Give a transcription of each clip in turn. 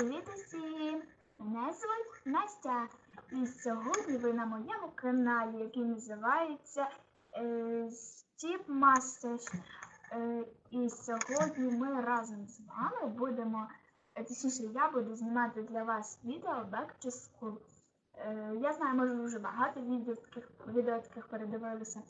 Привіт усім! Мене звуть Настя. І сьогодні ви на моєму каналі, який називається е, Step Masters. Е, і сьогодні ми разом з вами будемо, е, точніше, я буду знімати для вас відео Back to School. Е, я знаю, може, ви вже багато відео таких, відео таких передивилися.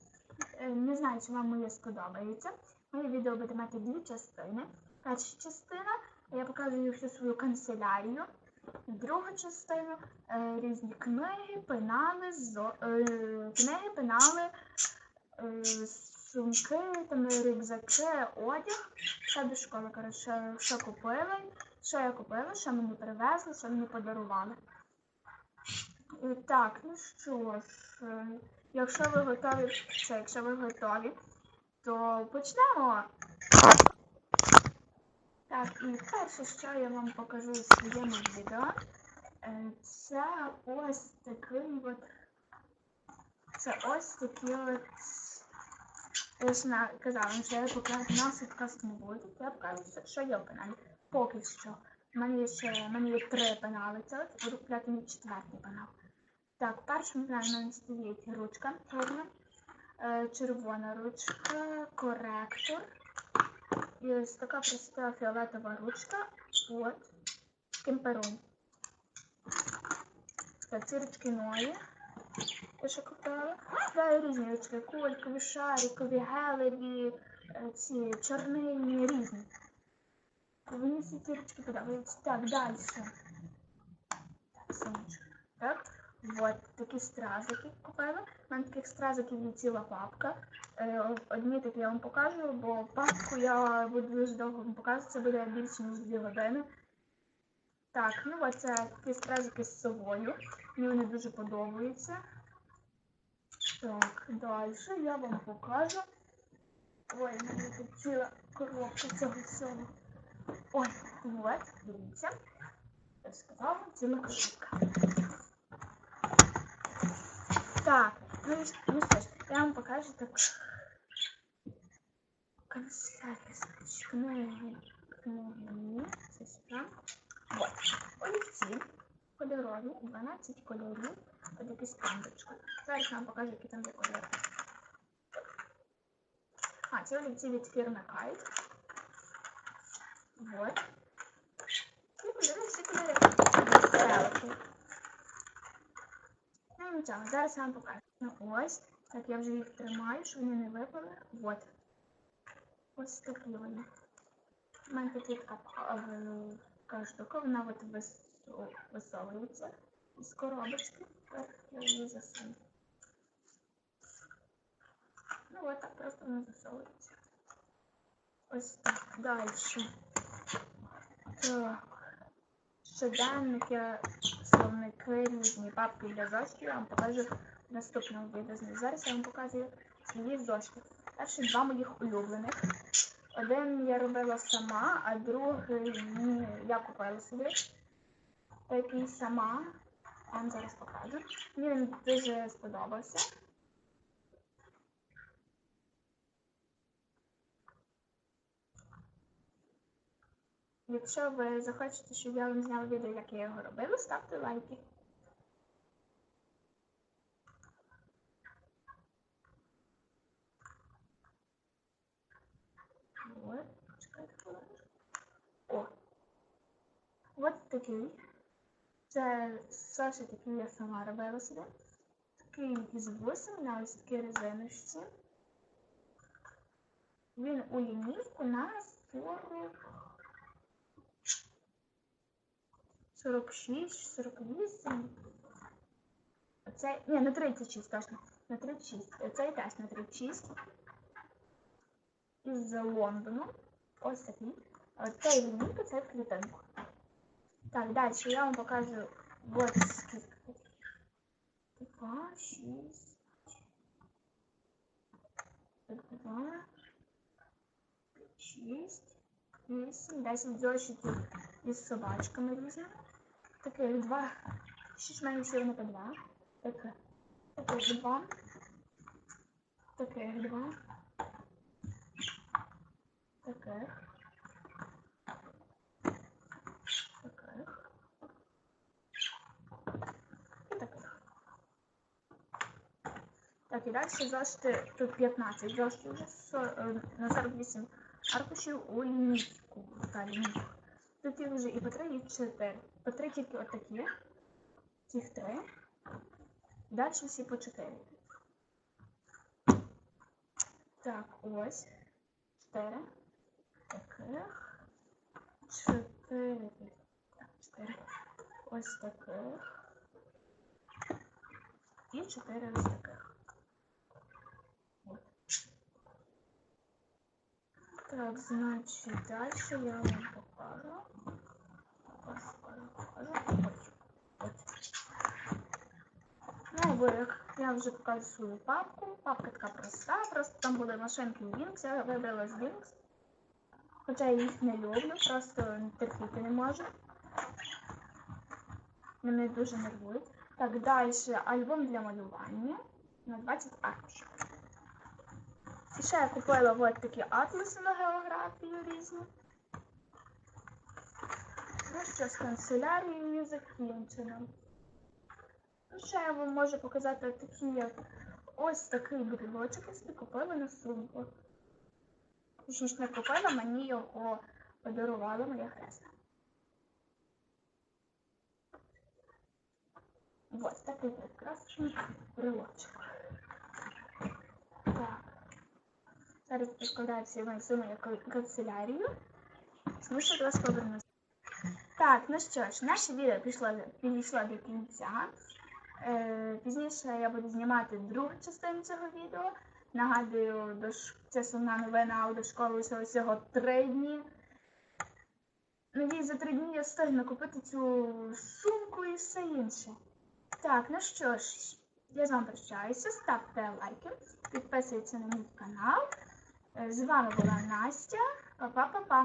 Е, не знаю, чи вам моє сподобається. Моє відео буде мати дві частини. Перша частина я показую всю свою канцелярію. Друга частина е, різні книги, пенали, зо, е, книги, пенали, е, сумки, там, рюкзаки, одяг. Все до школи, коротше, що купили, що я купила, що мені привезли, що мені подарували. Так, ну що ж, якщо ви готові, якщо ви готові, то почнемо. Так, і перше, що я вам покажу у своєму відео, е, це ось такий от. Це ось такі от. Я ж казала, що я покажу на подкаст не буде, я покажу, що- є в. Поки що. У мене є ще в мене є три пенали. Це от буду купляти мій четвертий пенал. Так, першим в мене стоїть ручка е, червона ручка, коректор. І ось така проста фіолетова ручка. От. Кемперун. Так, ці ручки нові. Те, що купила. Да, і різні ручки. Кулькові, шарикові, гелеві, ці чорнильні, різні. Мені ручки подобаються. Так, далі. Так, сонечко. Так. Вот такі стразики купила. У мене таких стразиків є ціла папка. Е, Одні такі я вам покажу, бо папку я буду дуже довго вам показувати, це буде більше ніж 2 години. Так, ну от це такі стразики з совою. Мені вони дуже подобаються. Так, далі я вам покажу. Ой, у мене тут ціла коробка цього всього. Ой, от, дивіться. Я сказала, ціла коробка. Так, ну, ну що ж, я вам покажу так. Це. Вот. Олівці кольорові, 12 кольорів, от якісь пандочку. Зараз я вам покажу, які там є. А, це олівці від фірми. Вот. І кольори, всі кольори. Стрелки. Нічого, зараз я вам покажу. Ну ось, так я вже їх тримаю, щоб вони не випали. Вот. Ось такі вони. У мене тут є в- така штука, вона от вис- висовується з коробочки. Так, я її засуну. Ну от так просто вона засовується. Ось так, далі. Так. Щоденники, словники, різні папки для зошитів. Я вам покажу в наступному відео. Зараз я вам показую свої зошити. Перші два моїх улюблених. Один я робила сама, а другий я купила собі. Такий сама. Я вам зараз покажу. Мені він дуже сподобався. Якщо ви захочете, щоб я вам зняла відео, як я його робила, ставте лайки. От, чекайте такий. Це зошит, який я сама робила собі. Такий із вусом на ось такі резиночці. Він у лінійку на 40 46, 48. Оцей, ні, на 36 точно. На 36. Оцей теж на 36. Із Лондону. Ось такий. А цей лінійка це в клітинку. Так, далі я вам покажу от скільки. Два, шість. Два. Шість. 8, 10 зошитів із собачками різними. Таких два, 6 меншів по два. Так, таких два. Таких два. Таких. Таких. І таких. Так, і далі зошити тут 15 зошитів е, на 48 аркушів у лінійку. Та, лінійку. Тут їх вже і по 3, і 4. По 3 тільки отакі. Цих 3. Далі всі по 4. Так, ось. 4. Таких. 4. Так, 4. Ось таких. І 4 ось таких. Так, значить, далі я вам покажу. Покажу, покажу. Ось. Ну, бо я вже покажу свою папку. Папка така проста, просто там були машинки Wings, я вибрала з Wings. Хоча я їх не люблю, просто терпіти не можу. Мене дуже нервують. Так, далі альбом для малювання на 20 аркушів. І ще я купила от такі атласи на географію різні. Ну що, з канцелярією закінчено. Ну, ще я вам можу показати такі, ось такий брелочок, я собі купила на сумку. Точніше, не купила, мені його подарувала моя хресна. Ось такий прекрасний брелочок. Так. Зараз мої суми як канцелярію. До вас повернуся. Так, ну що ж, наше відео підійшло до кінця. Е, пізніше я буду знімати другу частину цього відео. Нагадую, до це сумна новина, а до школи всього три дні. Надіюсь, за три дні я встигну купити цю сумку і все інше. Так, ну що ж, я з вами прощаюся. Ставте лайки, підписуйтесь на мій канал. Е, З вами була Настя. Па-па-па-па.